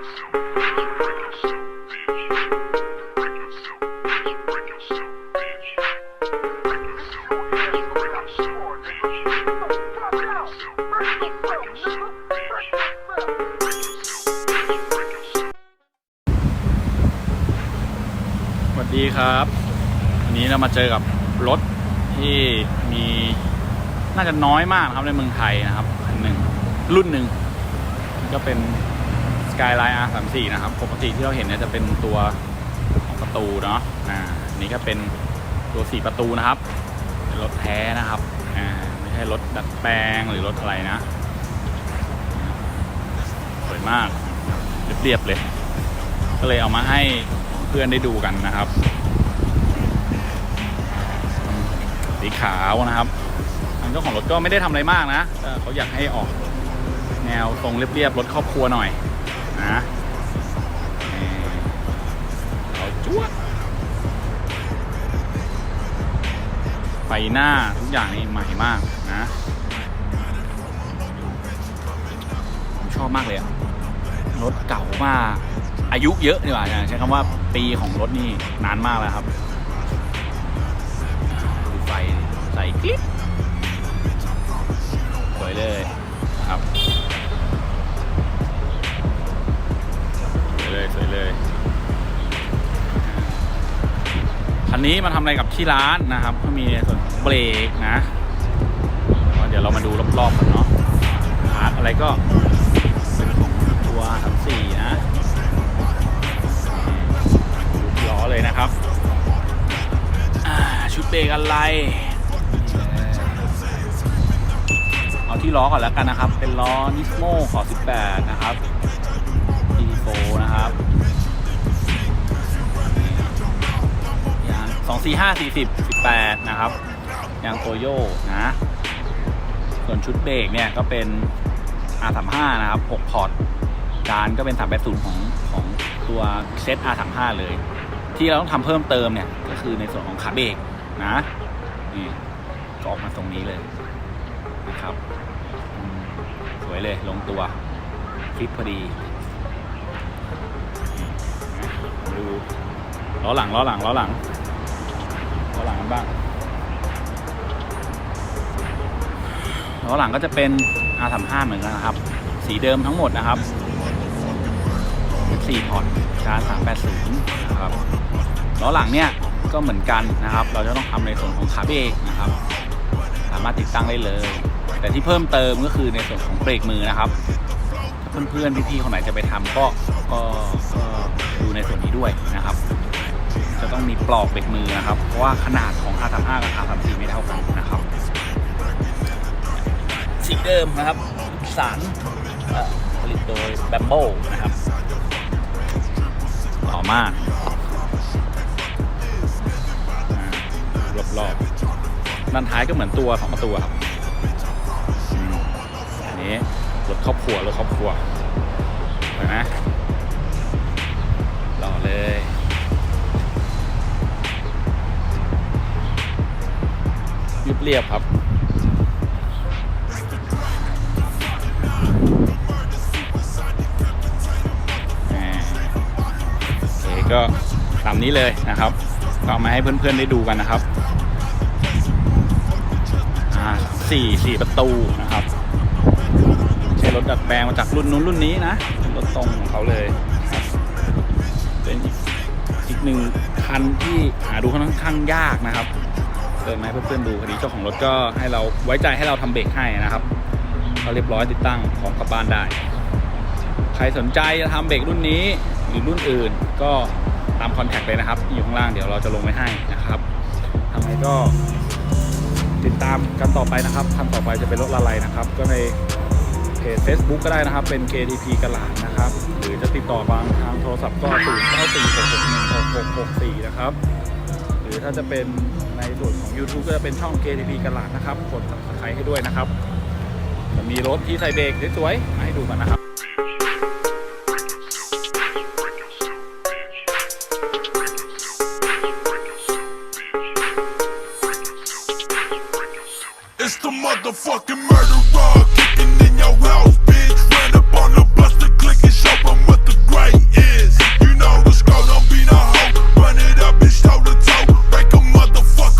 สวัสดีครับวันนี้เรามาเจอกับรถที่มีน่าจะน้อยมากครับในเมืองไทยนะครับคันหนึ่งรุ่นหนึ่งก็เป็น Skyline R34 นะครับปกติที่เราเห็นเนี่ยจะเป็นตัวของประตูเนาะอ่านี่ก็เป็นตัวสี่ประตูนะครับเป็นรถแท้นะครับอ่าไม่ใช่รถดัดแปลงหรือรถอะไรนะสวยมากเรียบๆเลย ก็เลยเอามาให้เพื่อนได้ดูกันนะครับ สีขาวนะครับทางเจ้าของรถก็ไม่ได้ทำอะไรมากนะเขาอยากให้ออกแนวทรงเรียบๆรถครอบครัวหน่อย นะเขาจ้วดไฟหน้าทุกอย่างนี่ใหม่มากนะผมชอบมากเลยอะรถเก่ามาก อายุเยอะดีกว่าใช้คำว่าปีของรถนี่นานมากแล้วครับดูไฟใส่คลิป นนี้มาทำอะไรกับที่ร้านนะครับ ก็มีส่วนเบรกนะ เดี๋ยวเรามาดูรอบๆกันเนาะพาร์ทอะไรก็เป็นของตัวทั้งสี่นะล้อเลยนะครับ ชุดเบรกอะไร เอาที่ล้อก่อนแล้วกันนะครับ เป็นล้อนิสโมขอ 18 นะครับ T4 นะครับ ยาง245 40 18นะครับยางโตโย่นะ ส่วนชุดเบรกเนี่ยก็เป็น R35 นะครับ6พอร์ตจานก็เป็น380ของของตัวเซต R35 เลย ที่เราต้องทำเพิ่มเติมเนี่ย ก็คือในส่วนของขาเบรกนะนี่ก็ออกมาตรงนี้เลยนะครับ สวยเลยลงตัวคลิปพอดีดูล้อหลังล้อหลังล้อหลัง ล้อหลังกันบ้างล้อหลังก็จะเป็น R35 เหมือนกันนะครับ สีเดิมทั้งหมดนะครับ4พอร์ตชาร์จ380นะครับล้อหลังเนี่ยก็เหมือนกันนะครับ เราจะต้องทำในส่วนของขาเบรกนะครับ สามารถติดตั้งได้เลย แต่ที่เพิ่มเติมก็คือในส่วนของเบรกมือนะครับ ถ้าเพื่อนๆพี่ๆคนไหนจะไปทำก็ก็ดูในส่วนนี้ด้วยนะครับ จะต้องมีปลอกเบรกมือนะครับ เพราะว่าขนาดของ R35 กับ R34 ไม่เท่ากันนะครับสีเดิมนะครับ สารผลิตโดยแบมโบนะครับหล่อมากรอบๆด้านท้ายก็เหมือนตัวสองประตูครับอันนี้รถครอบครัวรถครอบครัว รียบครับอ่าโอเคก็ตามนี้เลยนะครับก็เอามาให้เพื่อนๆได้ดูกันนะครับอ่าสี่สี่ประตูนะครับ ใช่รถดัดแปลงมาจากรุ่นนู้นรุ่นนี้นะรถตรงของเขาเลยเป็นอีกอีกหนึ่งคันที่หาดูค่อนข้างยากนะครับ เปิดมาให้เพื่อนๆดูพอดีเจ้าของรถก็ให้เราไว้ใจให้เราทำเบรกให้นะครับก็เรียบร้อยติดตั้งของกลับบ้านได้ ใครสนใจจะทำเบรกรุ่นนี้หรือรุ่นอื่นก็ตามคอนแทคเลยนะครับอยู่ข้างล่างเดี๋ยวเราจะลงไว้ให้นะครับทำไงก็ติดตามกันต่อไปนะครับคันต่อไปจะเป็นรถอะไรนะครับ ก็ในเพจ Facebook ก็ได้นะครับ เป็น KTP กระหลาดนะครับ หรือจะติดต่อบางทางโทรศัพท์ก็ 0 9 4 6 6 1 6 6 6 4 นะครับ รือถ้าจะเป็นในส่วนของ YouTube ก็จะเป็นช่อง KTP กระหลาดนะครับ กด subscribe ให้ด้วยนะครับ จะมีรถที่ใส่เบรกสวยๆมาให้ดูกันนะครับ It's the motherfucking murderer kicking